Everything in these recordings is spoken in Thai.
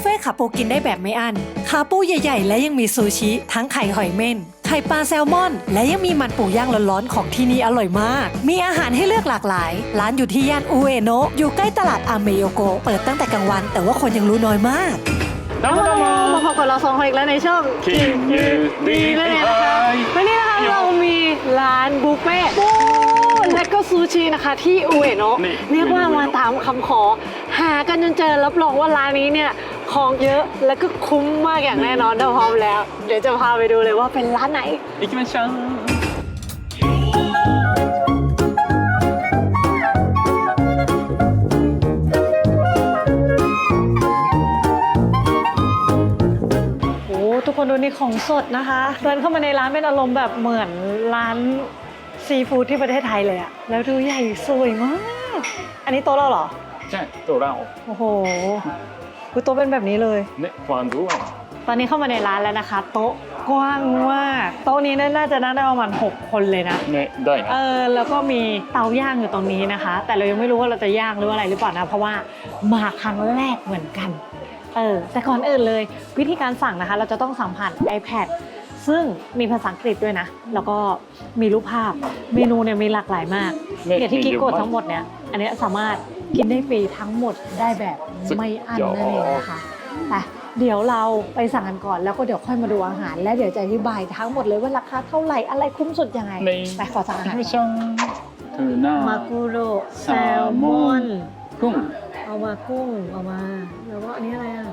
เฟ่คาปูกินได้แบบไม่อัน้นคาปูใหญ่ ๆ และยังมีซูชิ ทั้งไข่หอยเม่น ไข่ปลาแซลมอน และยังมีมันปูย่างร้อนๆของที่นี่อร่อยมาก มีอาหารให้เลือกหลากหลาย ร้านอยู่ที่ย่านอูเอโนะอยู่ใกล้ตลาดอาเมโยโก เปิดตั้งแต่กลางวัน แต่ว่าคนยังรู้น้อยมากน้องเรมาพบกับเราสองคนอีกแล้วในช่องกินยืนดีนั่นเองนะคะวันนี้นะคะเรามีร้านบุฟเฟ่และก็ซูชินะคะที่อูเอโนะเรียกว่ามาตามคำขอ หากันจนเจอรับรองว่าร้านนี้เนี่ย ของเยอะและก็คุ้มมากอย่างแน่นอนถ้าพร้อมแล้ว เดี๋ยวจะพาไปดูเลยว่าเป็นร้านไหน 行きましょう โอ้ทุกคนดูนี่ของสดนะคะเดินเข้ามาในร้านเป็นอารมณ์แบบเหมือนร้านซีฟู้ดที่ประเทศไทยเลยอะแล้วดูใหญ่สวยมาก อันนี้โต๊ะเราเหรอ じゃあドラを โอ้โห คือโต๊ะเป็นแบบนี้เลย เนี่ยความรู้อะตอนนี้เข้ามาในร้านแล้วนะคะ โต๊ะกว้างมากโต๊ะนี้น่าจะนั่งได้ประมาณ6 คนเลยนะ เนี่ยได้นะ เออแล้วก็มีเตาย่างอยู่ตรงนี้นะคะ แต่เรายังไม่รู้ว่าเราจะย่างหรือว่าอะไรหรือเปล่านะเพราะว่ามาครั้งแรกเหมือนกัน เออแต่ก่อนอื่นเลย วิธีการสั่งนะคะ เราจะต้องสัมผัสน iPad ซึ่งมีภาษาอังกฤษด้วยนะ แล้วก็มีรูปภาพ เมนูเนี่ยมีหลากหลายมากเนี่ยเที่กิ๊กกดทั้งหมดเนี่ย อันนี้สามารถกินได้ฟรีทั้งหมดได้แบบไม่อั้นนั่นเองนะคะไปเดี๋ยวเราไปสั่งกันก่อนแล้วก็เดี๋ยวค่อยมาดูอาหาร และเดี๋ยวจะอธิบายทั้งหมดเลยว่าราคาเท่าไหร่อะไรคุ้มสุดยังไงไปขอสั่งอาหาร해มากุโรแซลมอน กุ้ง เอามากุ้งเอามา แล้วก็อันนี้อะไรอะ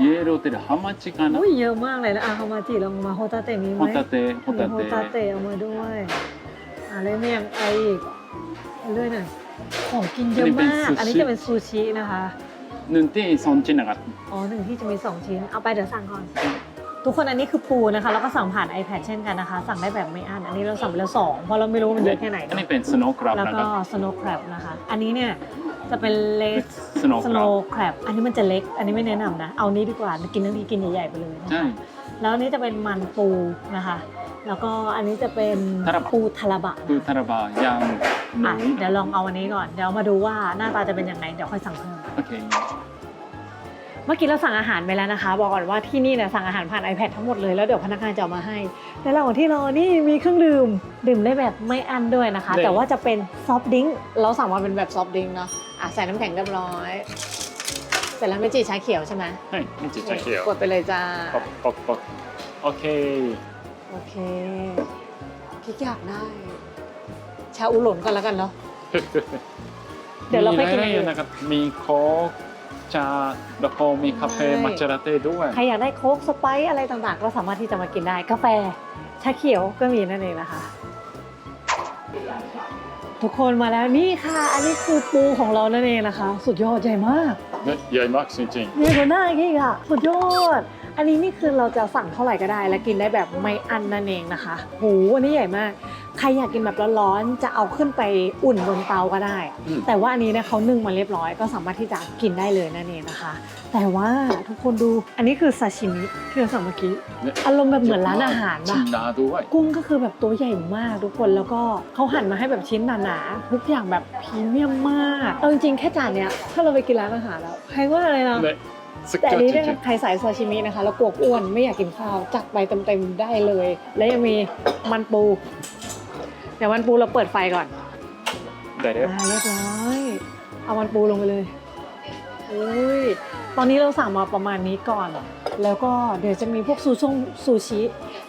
イエローテルハマチかな อุ้ยเยอะมากเลยนะอ่ะเอามาจิลองมาโฮตาเตะมีไหม ホタテホ มีโฮตา タ เตะเอามาด้วยอะไรเนี่ยไออีกเอาเรื่อยหน่อยของกินเยอะมาก อันนี้จะเป็นซูชินะคะ テヌンテイソンチナガ อ๋อหนึ่งที่จะมี 2 ชิ้น เอาไปเดี๋ยวสั่งก่อน ทุกคนอันนี้คือปูนะคะ แล้วก็สั่งผ่าน iPad เช่นกันนะคะ สั่งได้แบบไม่อั้น อันนี้เราสั่งไปแล้วสองเพราะเราไม่รู้ว่ามันเยอะแค่ไหน อัน เนาะ นี้เป็นสโนว์คราบ แล้ว นะค ก็ รับ snow crab นะคะ อันนี้เนี่ย จะเป็นเลสสโนว์คราบ snow crab อันนี้มันจะเล็ก อันนี้ไม่แนะนำนะ เอานี้ดีกว่า กินทั้งทีกินใหญ่ๆไปเลยนะใช่คะแล้วอันนี้จะเป็นมันปูนะคะ แล้วก็อันนี้จะเป็นทาราบะ ปูทาราบะดูทาราบะย่างหอะนูเดี๋ยวลองเอาอันนี้ก่อน เดี๋ยวมาดูว่าหน้าตาจะเป็นยังไง เดี๋ยวค่อยสั่งเพิ่ม โอเค เมื่อกี้เราสั่งอาหารไปแล้วนะคะ บอกก่อนว่าที่นี่เนี่ยสั่งอาหารผ่าน iPad ทั้งหมดเลยแล้วเดี๋ยวพนักงานจะเมาให้ ในระหว่างที่รอนี่มีเครื่องดื่ม ดื่มได้แบบไม่อันด้วยนะคะ แต่ว่าจะเป็นซอฟต์ดิงเราสั่งมาเป็นแบบซอฟต์ดิงเนาะใส่น้ำแข็งเรียบร้อย เสร็จแล้วไม่จีชาเขียวใช่ไหมใช่ไม่จีชาเขียวกดไปเลยจ้าปกปกปกโอเคโอเคพี่อยากได้ ชาอุหลนกันแล้วกันเนาะเดี๋ยวเราไปกินกัไนะครับมีโค้ก ชา แล้วก็มีกาแฟใช่ มัทฉะลาเต้ด้วย ใครอยากได้โค้กสไปซ์อะไรต่างๆ ก็สามารถที่จะมากินได้กาแฟชาเขียวก็มีนั่นเองนะคะ ทุกคนมาแล้วนี่ค่ะ อันนี้คือปูของเรานั่นเองนะคะ สุดยอดใหญ่มากねใหญ่มากจริงใหญ่กว่าหน้าอีกอะสุดยอด อันนี้นี่คือเราจะสั่งเท่าไหร่ก็ได้ และกินได้แบบไม่อั้นนั่นเองนะคะโหอันนี้ใหญ่มาก ใครอยากกินแบบร้อนๆจะเอาขึ้นไปอุ่นบนเตาก็ได้ๆอืม แต่ว่าอันนี้เนี่ยเขานึ่งมาเรียบร้อยก็สามารถที่จะกินได้เลยนั่นเองนะคะ แต่ว่าทุกคนดูอันนี้คือซาชิมิที่เราสั่งเมื่อกี้อารมณ์แบบเหมือนร้านอาหารชิอะนดาด้วย กุ้งก็คือแบบตัวใหญ่มากทุกคนแล้วก็เขาหั่นมาให้แบบชิ้นหนาๆทุกอย่างแบบพรีเมียมมากเอาจริงๆแค่จานเนี้ยถ้าเราไปกินร้านอาหารแล้วใครว่าอะไรนะ เนี่แต่นี้เนี่ยใครสายซาชิมินะคะ แล้วกวกอ้วนไม่อยากกินข้าว จัดไปเต็มๆได้เลย และยังมีมันปู เดี๋ยวมันปูเราเปิดไฟก่อนได้แล้วอาเรียบร้อย เอามันปูลงไปเลยอุ้ย ตอนนี้เราสั่งมาประมาณนี้ก่อน แล้วก็เดี๋ยวจะมีพวกซูช่งซูชิ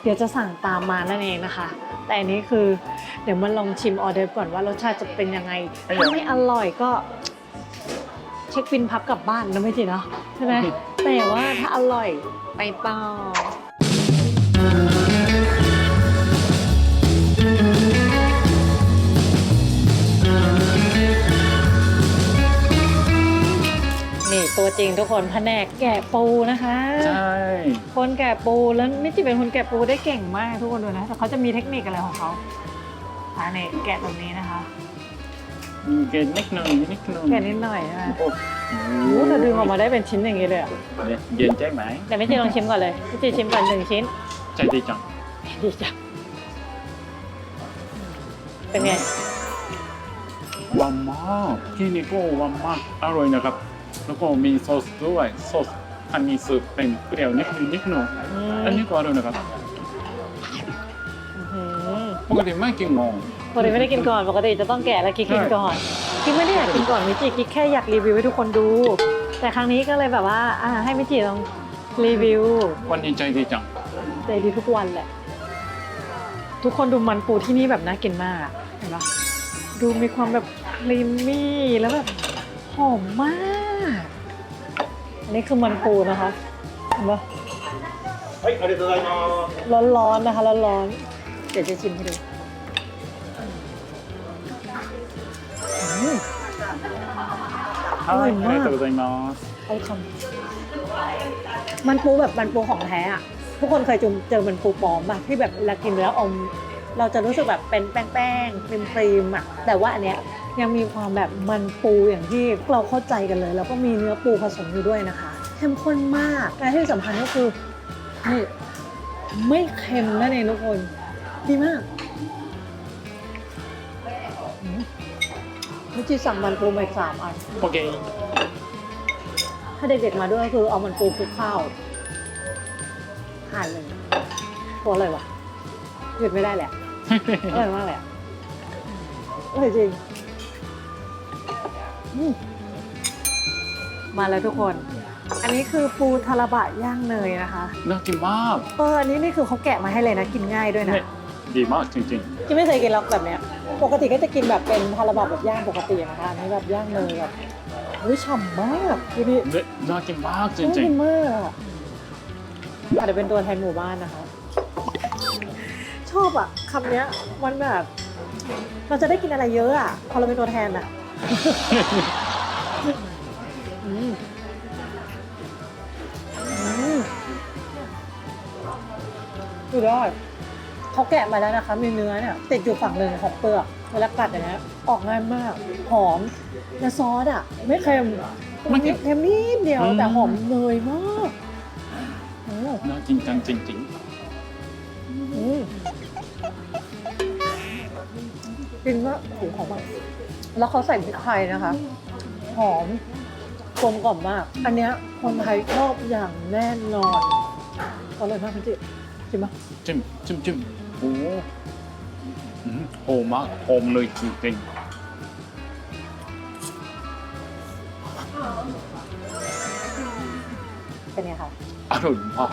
เดี๋ยวจะสั่งตามมานั่นเองนะคะ แต่อันนี้คือเดี๋ยวมันลองชิมออเดอร์ก่อนว่ารสชาติจะเป็นยังไง ถ้าไม่อร่อยก็เช็คบินพับกลับบ้านนะไม่จริงเนาะใช่ไหมแต่ว่าถ้าอร่อยไปต่อ ริงทุกคนแผนกแกะปูนะคะ ใช่ คนแกะปูแล้วมิจิเป็นคนแกะปูได้เก่งมากทุกคนดูนะแต่เขาจะมีเทคนิคอะไรของเขาอ่าเนี่ยแกะแบบนี้นะคะมีเกณฑ์นิดหนึงนิดหนึงแกะนิดหน่อยใช่ไหมโอ้โอ้แต่ดึงออกมาได้เป็นชิ้นอย่างนี้เลยอะเนี่ยเย็นใช่ไหมแต่ไม่จีลองชิมก่อนเลยมิจิชิมก่อนหนึ่งชิ้นใจดีจังดีจังเป็นไงหวานมากที่นี่ก็หวานมากอร่อยนะครับ แล้วก็มีซอสด้วยซอสอันนี้ซุปเป็นเปรี้ยวนิดนึงนิดหน่อยอันนี้ก็อร่อยนะครับอื้อหือปกติไม่กินงงปกติไม่ได้กินก่อนปกติจะต้องแกะแล้วกิ๊กกินก่อนกิ๊กไม่ได้อยากกินก่อนมิจิกิ๊กแค่อยากรีวิวให้ทุกคนดู แต่ครั้งนี้ก็เลยแบบว่าอ่าให้มิจิลองรีวิว วันนี้ใจดีจัง ใจดีทุกวันแหละ ทุกคนดูมันปูที่นี่แบบน่ากินมากอะเห็นปะดูมีความแบบครีมมี่แล้วแบบหอมมาก อันนี้คือมันปูนะคะ เห็นปะ はい、ありがとうございます。 ร้อนๆนะคะร้อนๆเดี๋ยวจะชิมให้ดูอืม อร่อยมาก ありがとうございます เอาคำมันปูแบบมันปูของแท้อะทุกคนเคยเจอมันปูปลอมป่ะที่แบบเวลากินแล้วอม เราจะรู้สึกแบบเป็นแป้งๆครีมครีมๆอะแต่ว่าอันเนี้ย ยังมีความแบบมันปูอย่างที่เราเข้าใจกันเลย แล้วก็มีเนื้อปูผสมอยู่ด้วยนะคะเข้มข้นมากและที่สำคัญก็คือนี่ไม่เค็มนั่นเองทุกคน ดีมากอืมมิจิสั่งมันปูมาอีกสามอัน โอเค ถ้าเด็กๆมาด้วยก็คือเอามันปูคลุกข้าวทานเลยตัวอร่อยว่ะหยุดไม่ได้แหละอร่อยมากเลยอะอร่อยจริงอื มมาแล้วทุกคน อันนี้คือปูทาราบะย่างเนยนะคะน่ากินมากเอออันนี้นี่คือเขาแกะมาให้เลยนะกินง่ายด้วยนะเนี่ยดีมากจริงกินไม่เคยกินหรอกแบบเนี้ย ปกติก็จะกินแบบเป็นทาราบะแบบย่างปกตินะคะอันนี้แบบย่างเนยแบบเฮ้ยฉ่ำมากดูดิๆเนี่ยน่ากินมากจน่าริงกินมากอะอาจจะเป็นตัวแทนหมู่บ้านนะคะ ชอบอะคำเนี้ยมันแบบ เราจะได้กินอะไรเยอะอะพอเราเป็นตัวแทนอะอืมอืม สุดยอดเขาแกะมาแล้วนะคะ มีเนื้อเนี่ยติดอยู่ฝั่งหนึ่งของเปลือกเวลากัดอย่างเงี้ยออกง่ายมาก หอมและซอสอะ ไม่เค็มไม่เค็มเค็มนิดเดียวอืม แต่หอมเนยมากอืมๆน่ากินจังจริงอืมกินว่าโอ้โหหอมมาก แล้วเขาใส่พริกไทยนะคะ หอมกลมกล่อมมาก อันเนี้ยคนไทยชอบอย่างแน่นอนอร่อยมากพี่จิจิมปะๆจิ้มจิ้มจิ้มโอ้อืมหอมมากหอมเลยจริงเป็นไงคะๆอร่อยมาก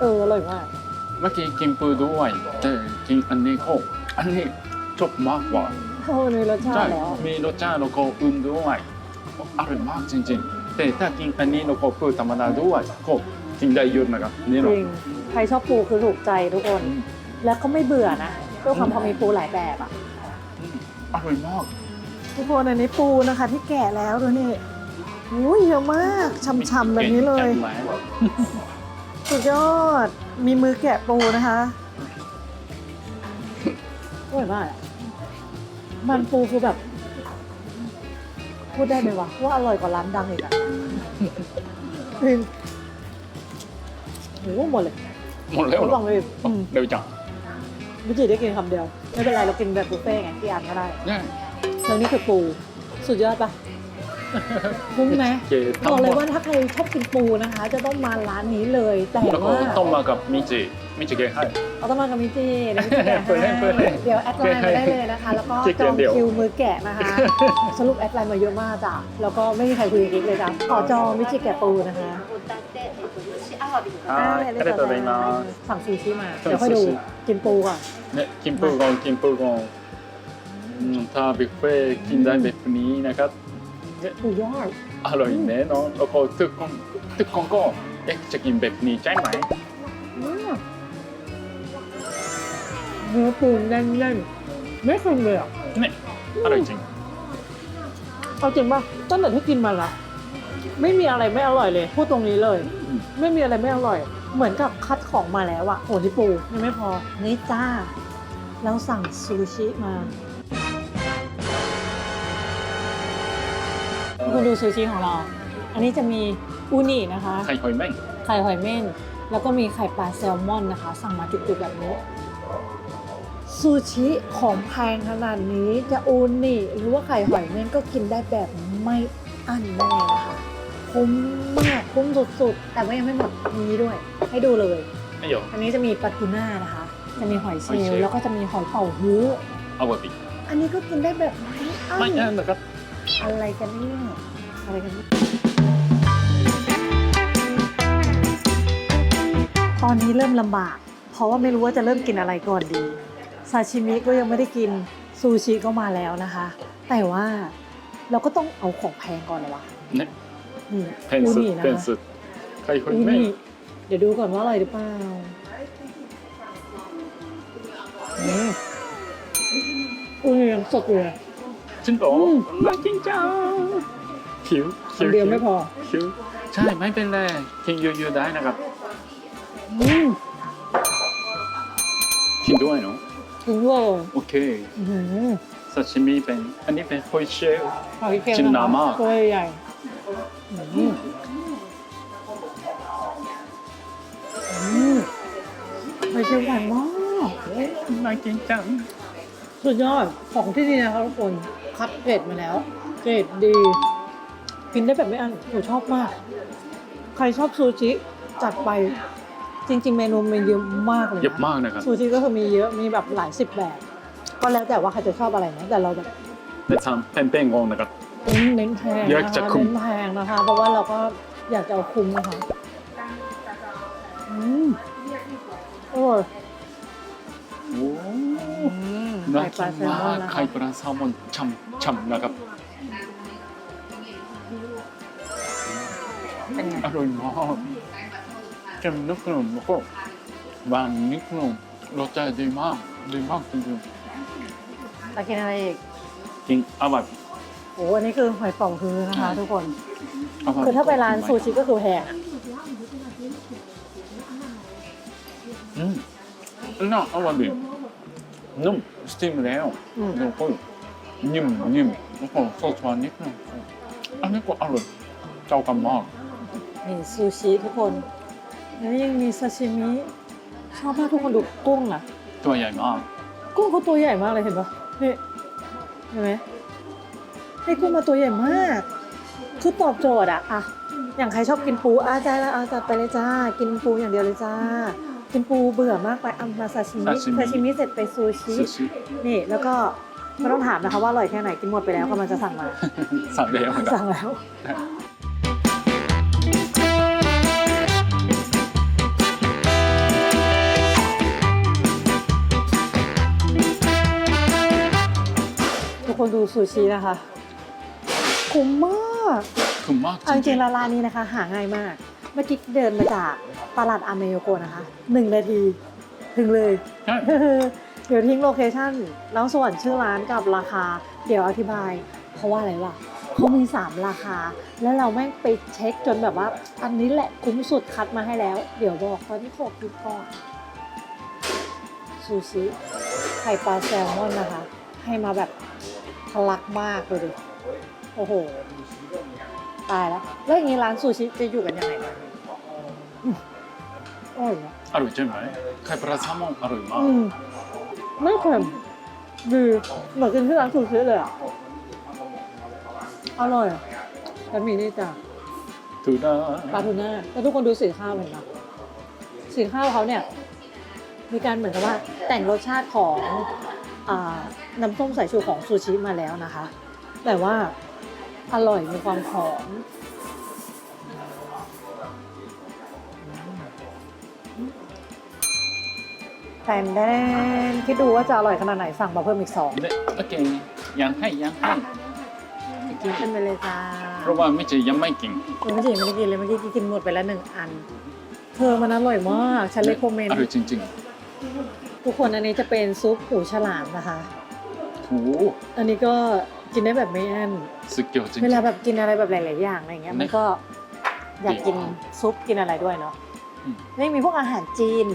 เอออร่อยมาก เมื่อกี้กินปูด้วยแต่กินอันนี้ก็อันนี้ชอบมากกว่า เออมีรสชาใช่ติแล้ว มีรสชาติแล้วก็อุ่นด้วยอร่อยมากจริงๆ แต่ถ้ากินอันนี้แล้วก็ปูธรรมดาด้วยก็กินได้เยอะนะครับนี่จเนาะริง ใครชอบปูคือถูกใจทุกคน อืมแล้วก็ไม่เบื่อนะด้วยความพอมีปูหลายแบบอะ อืมอร่อยมาก ทุกคนอันนี้ปูนะคะ ที่แกะแล้วดูนี่อุ้ยเยอะมากช่ำๆแบบนี้เลยก่งจังแล้วสุดยอด มีมือแกะปูนะคะอร่อยมากอะ มันปูคือแบบ พูดได้ไหมวะว่าอร่อยกว่าร้านดังอีกอะจริงโอ้โหหมดเลยหมดแล้วไม่เหรต้อองเลยอืมเร็วจังวิจิได้กินคำเดียว ไม่เป็นไรเรากินแบบบุฟเฟ่ต์ไงกี่อันก็ได้ เนี่ย แล้วนี่คือปู สุดยอดปะ คุ้มไหม เจ บ ทั้ง อก ห เล ม ย ด ว่าถ้าใครชอบกินปูนะคะ จะต้องมาร้านนี้เลย แต่ แล้วก็ ว่า ต้องมากับมิจิมิจิเกะให้ เอาต้องมากับมิจิเดี๋ยวมิจิแกะ เปิดให้ ให้ เปิดให้ เดี๋ยวแอดไลน์มาได้เลยนะคะ แล้วก็ ขี้เกี จ ย อ จ ง เดี๋ยว คิวมือแกะนะคะ สรุปแอดไลน์มาเยอะมากจ้ะแล้วก็ไม่มีใครคุยกับกิ๊กเลยจ้ะขอจองมิจิแกะปูนะคะ อ่าありがとうございます สั่งซูชิมา เดี๋ยวค่อยดู ซูชิ กินปูก่อน เนี่ยกินปูกองกินปูกองอืมถ้าบุฟเฟ่ต์กินได้แบบนี้นะครับ สุดยอดอร่อยแน่นอนแล้วก็ทุกคนทุกคนก็เอ๊ะจะกินแบบนี้ใช่ไหมอืมเนื้อปูแน่นๆไม่เค็มเลยอะเนี่ยอร่อยจริงเอาจริงป่ะตั้งแต่ที่กินมาละไม่มีอะไรไม่อร่อยเลย พูดตรงนี้เลยอืมไม่มีอะไรไม่อร่อย เหมือนกับคัดของมาแล้วอะโหนี่ปูยังไม่พอนี่จ้า เราสั่งซูชิมา คุณดูซูชิของเรา อันนี้จะมีอูนินะคะ ไข่หอยแม่งไข่หอยเม่น แล้วก็มีไข่ปลาแซลมอนนะคะ สั่งมาจุกๆแบบนี้ ซูชิของแพงขนาดนี้จะอูนิหรือว่าไข่หอยเม่นก็กินได้แบบไม่อั้นแน่นะคะคุ้มมากคุ้มสุดๆ แต่ว่ายังไม่หมดมีนี้ด้วย ให้ดูเลย ไม่有อันนี้จะมีปลาทูน่านะคะ จะมีหอยเชหอยลเชลล์ ล์แล้วก็จะมีหอยเป๋าฮื้ออาวับิอันนี้ก็กินได้แบบไม่อั้นไม่อั้นนะครับ อะไรกันเนี่ยอะไรกันเนี่ยตอนนี้เริ่มลำบาก เพราะว่าไม่รู้ว่าจะเริ่มกินอะไรก่อนดีซาชิมิก็ยังไม่ได้กินซูชิก็มาแล้วนะคะ แต่ว่าเราก็ต้องเอาของแพงก่อนเหรอวะเนี่ยนี่เพนอูสุดนี่นะเพนคะสุดใครคนอูไม่ นี่เดี๋ยวดูก่อนว่าอร่อยหรือเปล่าอืมอูนี่ยังสดอยู่เลย จริงเหรออืมน่ากินจังคิวอันเดียวไม่พอคิวใช่ไม่เป็นไรกินเยอะๆได้นะครับอืมกินด้วยเนาะถึงด้วยโอเคอื้อหือซาชิมิเป็นอันนี้เป็นหอยเชลล์หอยเค็มจิ้มนะคะน้ำมาก ตัวใหญ่อืมอืมหอยเชลล์หวานมาก น่ากินจังสุดยอดของที่นี่นะคะทุกคน คัดเกรดมาแล้ว เกรดดี กินได้แบบไม่อั้นหนูชอบมาก ใครชอบซูชิจัดไป จริง ๆ เมนูมันเยอะมากเลยเยอะนะมากนะครับซูชิก็คือมีเยอะมีแบบหลายสิบแบบ ก็แล้วแต่ว่าใครจะชอบอะไรนะแต่เราแบบแต่ทำเป็นเป็นงงนะครับ เน้นเน้นแพงอยากนะจะคะคุ้ม เน้นแพงนะคะ เพราะว่าเราก็อยากจะเอาคุ้มนะคะอืมอร่อยโอ้ไข่ น่าปลากินแซลมามอนกนะคะไข่ปลาแซลมอนฉ่ำฉ่ำนะครับ เป็นไงอร่อยมากเค็มนิดหนึ่งแล้วก็หวานนิดหนึ่งรสชาติดีมากดีมากจริงแล้วกินอะไรอีกๆกินอร่อยโอ้อันนี้คือหอยป่องฮือนะคะทุกคนอร่อยคือถ้าไปร้านซูชิก็คือแพงอะอืมน่าอร่อยดี นุ่มสตีมแล้วอืมแล้วก็นิ่มนิ่มแล้วก็ซอสหวานนิดหนึงอันนี้ก็อร่อยเจ้ากันมากนี่ซูชิทุกคนแล้วยังมีซาชิมิชอบมากทุกคนดูกุ้งนะตัวใหญ่มาก กุ้งเขาตัวใหญ่มากเลยเห็นปะนี่เห็นไหมให้กุ้งมาตัวใหญ่มาก คือตอบโจทย์อะอะอย่างใครชอบกินปูอาใจแล้วอาจัดไปเลยจ้า กินปูอย่างเดียวเลยจ้า กินปูเบื่อมากไปเอามาซาชิมิซาชิมิ ซาชิมิเสร็จไปซูชิ ซูชิ นี่แล้วก็ไม่ต้องถามนะคะว่าอร่อยแค่ไหนกินหมดไปแล้วกำลังจะสั่งมา สั่งแล้วนะครับสั่งแล้ว ทุกคนดูซูชินะคะ คุ้มมากคือมากเอาจริงๆแล้วร้านนี้นะคะ หาง่ายมาก เมื่อกี้เดินมาจากตลาดอเมโยโกนะคะหนึ่งนาทีถึงเลย ใช่ เดี๋ยวทิ้งโลเคชั่นแล้วส่วนชื่อร้านกับราคา เดี๋ยวอธิบาย เพราะว่าอะไรวะเขามี 3 ราคา แล้วเราแม่งไปเช็คจนแบบว่า อันนี้แหละคุ้มสุดคัดมาให้แล้ว เดี๋ยวบอกตอนที่ขอคิดก่อนซูชิไข่ปลาแซลมอนนะคะ ให้มาแบบทะลักมากเลยดิโอ้โห ตายแล้ว แล้วอย่างนี้ร้านซูชิจะอยู่กันยังไงเนี่ย อืมอร่อยนะอร่อยใช่ไหมไข่ปลาแซลมอนอร่อยมาก อืมไม่เค็มดีเหมือนกินที่ร้านซูชิเลยอะ อร่อยแล้วมีนี่จ้ะทูน่าปลาทูน่าแล้วทุกคนดูสีข้าวเห็นปะสีข้าวเขาเนี่ย มีการเหมือนกับว่า แต่งรสชาติของอ่าน้ำส้มสายชูของซูชิมาแล้วนะคะ แต่ว่าอร่อยมีความหอม แทนแดนคิดดูว่าจะอร่อยขนาดไหนสั่งมาเพิ่มอีกสองเด็โอเคยังให้ยังให้กินไปเลยจ้าเพราะว่าไม่ใช่ยังไม่กินเมื่อกี้ยังไม่ได้กินเลยเมื่อกี้กินหมดไปแล้วหนึ่งอัน เธอมันอร่อยมากฉันเลยคอมเมนอต์ร่อยจริงทุกคนอันนี้จะเป็นซุปหูฉลามนะคะๆโหอันนี้ก็กินได้แบบไม่อั้นสุดยอดจริงเวลาแบบกินอะไรแบบหลาย ๆ อย่างอะไรเงี้ยมันก็อยากกินซุปกินอะไรด้วยเนาะอืมนี่มีพวกอาหารจีน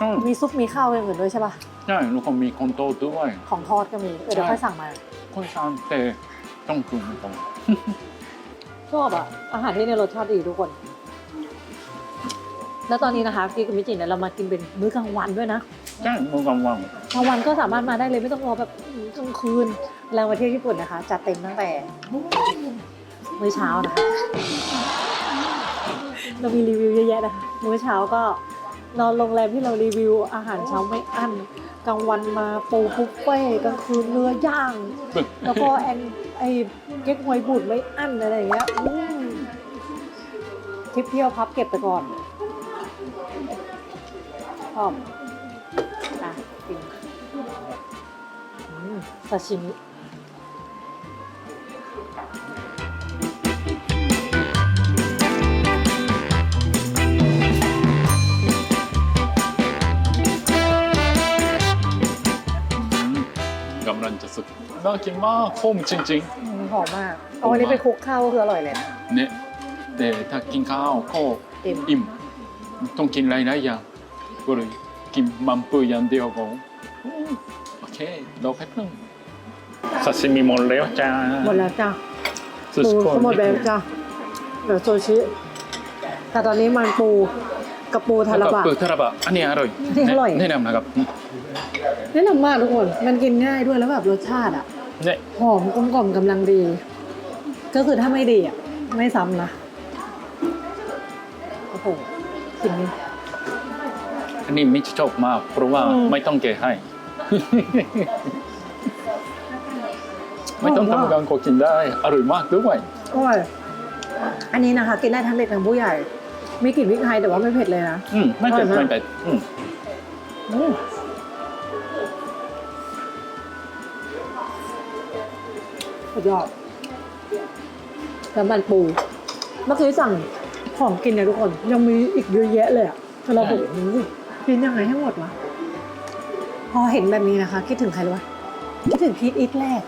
อืมมีซุปมีข้าวอย่างอื่นด้วยใช่ปะใช่แล้วก็มีคอนโตด้วย ของทอดก็มีเออเดี๋ยวใช่ ค่อยสั่งมา คนทานแต่ต้องปรุงก่อนชอบอะอาหารที่ในรสชาติดีทุกคน แล้วตอนนี้นะคะกิ๊กกับมิจิเนี่ยเรามากินเป็นมื้อกลางวันด้วยนะใช่มือกำวังกลางวันก็สามารถมาได้เลยไม่ต้องรอแบบกลางคืนเรามาเที่ยวญี่ปุ่นนะคะจัดเต็มตั้งแต่มื้อเช้านะคะเรามีรีวิวเยอะแยะนะคะมื้อเช้าก็ นอนโรงแรมที่เรารีวิวอาหารเช้าไม่อั้นกลางวันมาปูบุฟเฟ่ต์กลางคืนเนื้อย่าง แล้วก็แอนไอเก๊กฮวยบูดไม่อั้นอะไรอย่างเงี้ยอืมทริปเที่ยวพับเก็บไปก่อนพร้อมอะกินอืมซาชิมิ สุดน่ากินมากโค้มจริงอืมหอมมากเอาอันนี้ไปคลุกข้าวก็คืออร่อยเลยนะๆเนี่ยแต่ถ้ากินข้าวก็อิ่มอิ่มต้องกินหลายๆอย่างก็เลยกินมันปูอย่างเดียวก็อืมโอเครอแป๊บนึงซาซิมิหมดแล้วจ้าหมดแล้วจ้ะสุดปูคนก็หมดแล้วจ้ะเดี๋ยวโซชิแต่ตอนนี้มันปูกับปูทาแล้วราก็บะปูทาราบะอันนี้อร่อยนี่อร่อย แนะนำนะครับ แนะนำมากทุกคน มันกินง่ายด้วยแล้วแบบรสชาติอะเนี่ยหอมกลมกล่อมกำลังดี ก็คือถ้าไม่ดีอะไม่ซ้ำนะ โอ้โหกินนี้ อันนี้ไม่ชอบมาก เพราะว่าอืม ไม่ต้องแกะให้ ไม่ต้องทำการก็กินได้อร่อยมากด้วยอร่อยอันนี้นะคะ กินได้ทั้งเด็กทั้งผู้ใหญ่ มีกลิ่นพริกไทยแต่ว่าไม่เผ็ดเลยนะ อืมไม่เป็นอร่อยมาก ไม่เป็นอืมอืม ดยอดแล้วมันปู เมื่อกี้สั่งของกินเนี่ยทุกคน ยังมีอีกเยอะแยะเลยอะแต่เราบอกโอ้โหกินยังไงให้หมดวะพอเห็นแบบนี้นะคะ คิดถึงใครรู้ปะคิดถึงพีทอีทแรก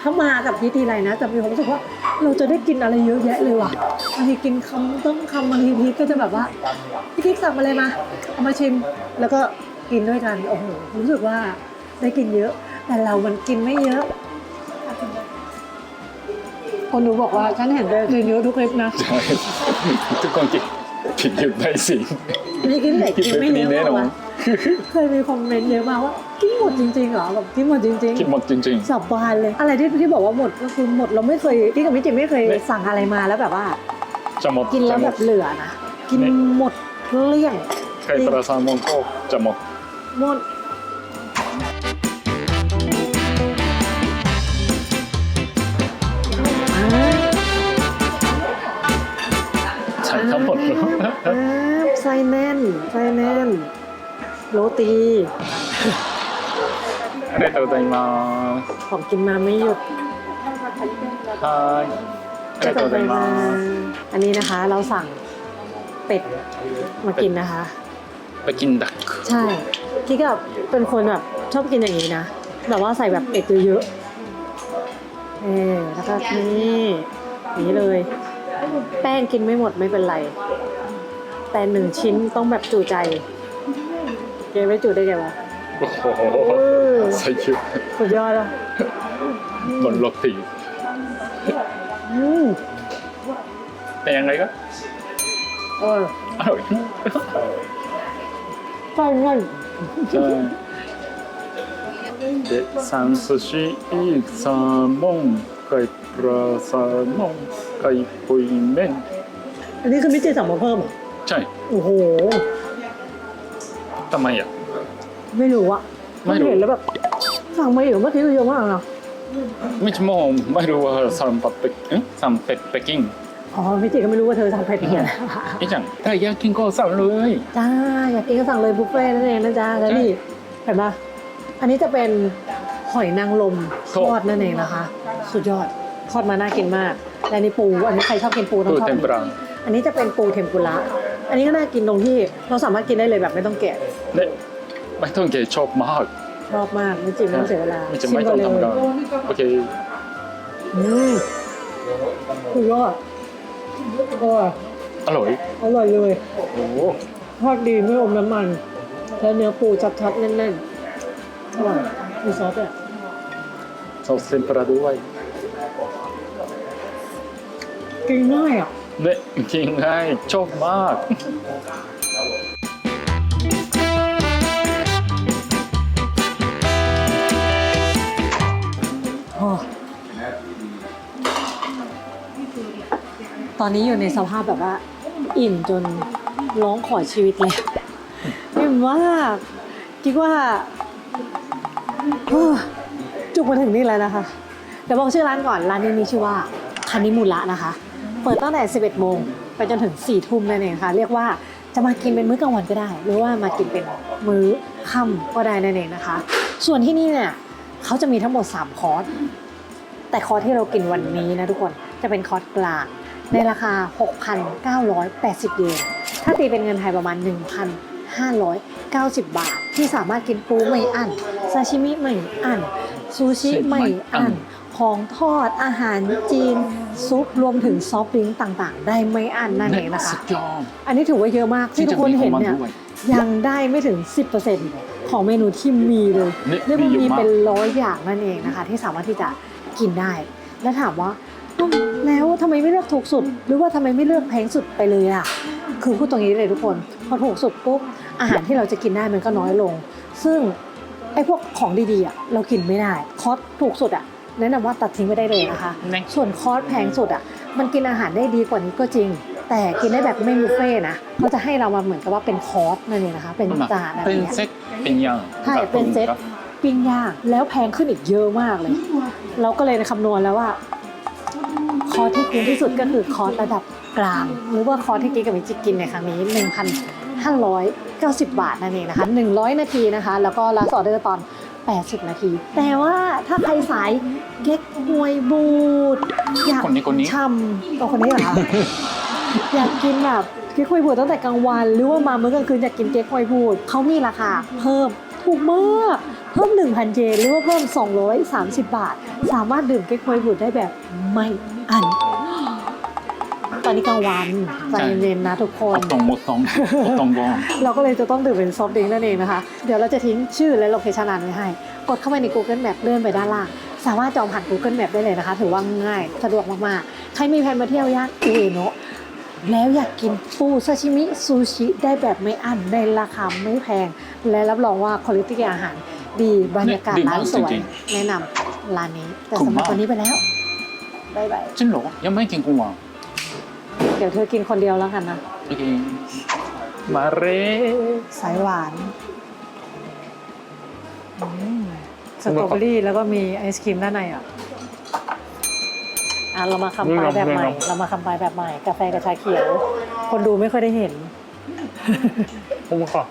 ถ้ามากับพีททีไรนะจะมีความรู้สึกว่าเราจะได้กินอะไรเยอะแยะเลยว่ะบางทีกินคำต้องคำบางทีพีทก็จะแบบว่าพี่กิ๊กสั่งมาเลยมาเอามาชิมแล้วก็กินด้วยกันโอ้โหรู้สึกว่าได้กินเยอะ แต่เรามันกินไม่เยอะ คนดูบอกว่าฉันเห็นเธอกินเยอะทุกคลิปนะ ใช่ทุกคนกินผิดหยุดได้สินี่กินเด็กกินกินไม่เยไม่อะแน่นอนวะเคยมีคอมเมนต์เยอะมากว่ากินหมดจริงๆเหรอแบบกินหมดจริงกินหมดจริงๆสับบานเลย อะไรที่ที่บอกว่าหมดก็คือหมดเราไม่เคยที่กับมิจิไม่เคยไม่สั่งอะไรมาแล้วแบบว่าๆจะหมดกินแล้วจะหมแบดบเหลือนะกินไม่หมดเกลี้ยงไข่ปลาแซลมอนก็จะหมดหมด โรตี ありがとうございま ของกินมาไม่หยุด す。はい。ありがとうございます。 อันนี้นะคะเราสั่งเป็ดมากินนะคะ 北京ダック。 ใช่กิ๊กอะเป็นคนแบบชอบกินอย่างนี้นะแบบว่าใส่แบบเป็ดเยอะๆเออแล้วก็นี่อย่างนี้เลย แป้งกินไม่หมดไม่เป็นไร แต่หนึ่งชิ้นต้องแบบจุใจ เกไม่จุได้ไงวะ お เอ お อ 最強。 สุดยอดอ่ะ このロッティ。 อืม แต่ยังไงก็ เออ อร่อย ไส้แน่น ใช่でサン寿司サーモン貝プラサーモン貝ポイ麺 อันนี้คือมิจิสั่งมาเพิ่มเหรอ ใช่ โอ้โห ทำไมอะ ไม่รู้อะไม่รู้เห็นแล้วแบบสั่งมาอยู่เมื่อกี้เรเยอะมากนะไม่ชั่วโมงไม่รู้ว่าสั่งปัตเป็กสั่งเป็ดเปกกิ้งอ๋อพี่จิก็ไม่รู้ว่าเธอสั่งเผ็ดเหียนนี่จังถ้าอยากกินก็สั่งเลย จ้าอยากกินก็สั่งเลยบุฟเฟ่ต์นั่นเองนะจ๊ะแล้วนี่เห็นปะอันนี้จะเป็นหอยนางลมทอดนั่นเองนะคะ สุดยอดทอดมาน่ากินมากและนี่ปูอันนี้ใครชอบกินปูต้องชอบอันนี้จะเป็นปูเทมปุระ อันนี้ก็น่ากินตรงที่เราสามารถกินได้เลยแบบไม่ต้องแกะねไม่ต้องเกชอบมากชอบมากไม่จิไม่ต้องเสียเวลาไม่จะไม่ต้องทำงานโอเคอืมสุดยอดอร่อยอร่อยอร่อยเลยโอ้ทอดดีไม่อมน้ำมัน แล้วเนื้อปูชัดๆแน่นๆอร่อยมีซอสด้วยซอสเทมปุระด้วยกินง่ายอะ ねกิง่ายชอบมากตอนนี้อยู่ในสภาพแบบว่า อิ่มจนร้องขอชีวิตเลยอิ่มมากคิดว่าเฮ้จุกมาถึงนี่แล้วนะคะเดี๋ยวบอกชื่อร้านก่อนร้านนี้มีชื่อว่าคานิมุระนะคะ เปิดตั้งแต่ 11 โมงไปจนถึง 4 ทุ่มนั่นเองค่ะ เรียกว่าจะมากินเป็นมื้อกลางวันก็ได้ หรือว่ามากินเป็นมื้อค่ำก็ได้นั่นเองนะคะ ส่วนที่นี่เนี่ยเขาจะมีทั้งหมด 3 คอร์ส แต่คอร์สที่เรากินวันนี้นะทุกคน จะเป็นคอร์สกลาง ในราคา 6,980 เยน ถ้าตีเป็นเงินไทยประมาณ 1,590 บาท ที่สามารถกินปูไม่อั้นซาชิมิไม่อั้นซูชิไม่อั้น ของทอดอาหารจีนซุปรวมถึงซอฟต์ดริงก์ต่างๆ ได้ไม่อั้นนั่นเองนะคะสุดยอดอันนี้ถือว่าเยอะมากที่ทุกคนเห็นเนี่ยด้วยยังได้ไม่ถึง 10%ของเมนูที่มีเลยนี่เรียกว่ามีมีเยอะมากเป็นร้อยอย่างนั่นเองนะคะ ที่สามารถที่จะกินได้ แล้วถามว่าอ้าวแล้วทำไมไม่เลือกถูกสุด หรือว่าทำไมไม่เลือกแพงสุดไปเลยอะคือพูดตรงนี้เลยทุกคน พอถูกสุดปุ๊บอาหารที่เราจะกินได้มันก็น้อยลง ซึ่งไอ้พวกของดีๆอะเรากินไม่ได้คอสถูกสุดอะ แนะนำว่าตัดทิ้งไปได้เลยนะคะแน่ส่วนคอร์สแพงสุดอะมันกินอาหารได้ดีกว่านี้ก็จริง แต่กินได้แบบไม่บุฟเฟ่ต์นะเขาจะให้เรามาเหมือนกับว่าเป็นคอร์สนั่นเองนะคะ เป็นจานอะไรเป็นเงี้ยเซ็ตเป็นอย่างใช่เป็นเซ็ตครับปิ้งย่างแล้วแพงขึ้นอีกเยอะมากเลย เราก็เลยคำนวณแล้วว่า คอร์สที่คุ้มที่สุดก็คือคอร์สระดับกลาง หรือว่าคอร์สที่กิ๊กกับมิจิกินในครั้งนี้1,590 บาทนั่นเองนะคะ100 นาทีนะคะ แล้วก็ลาสออเดอร์ตอน 80 นาที แต่ว่าถ้าใครสายเก๊กฮวยบูดอยากคนนี้คนนี้ช่ำตัวคนนี้เหรอคะ อยากกินแบบเก๊กฮวยบูดตั้งแต่กลางวัน หรือว่ามามื้อกลางคืนอยากกินเก๊กฮวยบูดเขามีราคาเพิ่มถูกมากเพิ่ม 1,000 เยนหรือว่าเพิ่ม 230 บาท สามารถดื่มเก๊กฮวยบูดได้แบบไม่อัน ตอนนี้กลางวันใจเย็นๆนะทุกคนอตรงหมดสองอตรงวองเราก็เลยจะต้องดื่มเป็นซอฟต์ดริงก์นั่นเองนะคะ เดี๋ยวเราจะทิ้งชื่อและโลเคชันร้านไว้ให้ กดเข้าไปใน Google Map เลื่อนไปด้านล่าง สามารถจองผ่าน Google Map ได้เลยนะคะ ถือว่าง่ายสะดวกมากๆ ใครมีแผนมาเที่ยวย่านอุเอโนะแล้วอยากกินปูซาชิมิซูชิได้แบบไม่อั้นในราคาไม่แพง และรับรองว่าคุณภาพอาหารดีบรรยากาศร้านสวยแนะนำร้านนี้ แต่สำหรับวันนี้ไปแล้วบ๊ายบายจริงเหรอยังไม่กินกุ้งอะเดี๋ยวเธอกินคนเดียวแล้วกันนะโอเคมาเร่สายหวานอืมสตรอเบอรี่แล้วก็มีไอศครีมด้านในอะอะเรามาคำปลายแบบใหม่ เรามาคำปลายแบบใหม่ กาแฟกับชาเขียว คนดูไม่ค่อยได้เห็น ผมขอ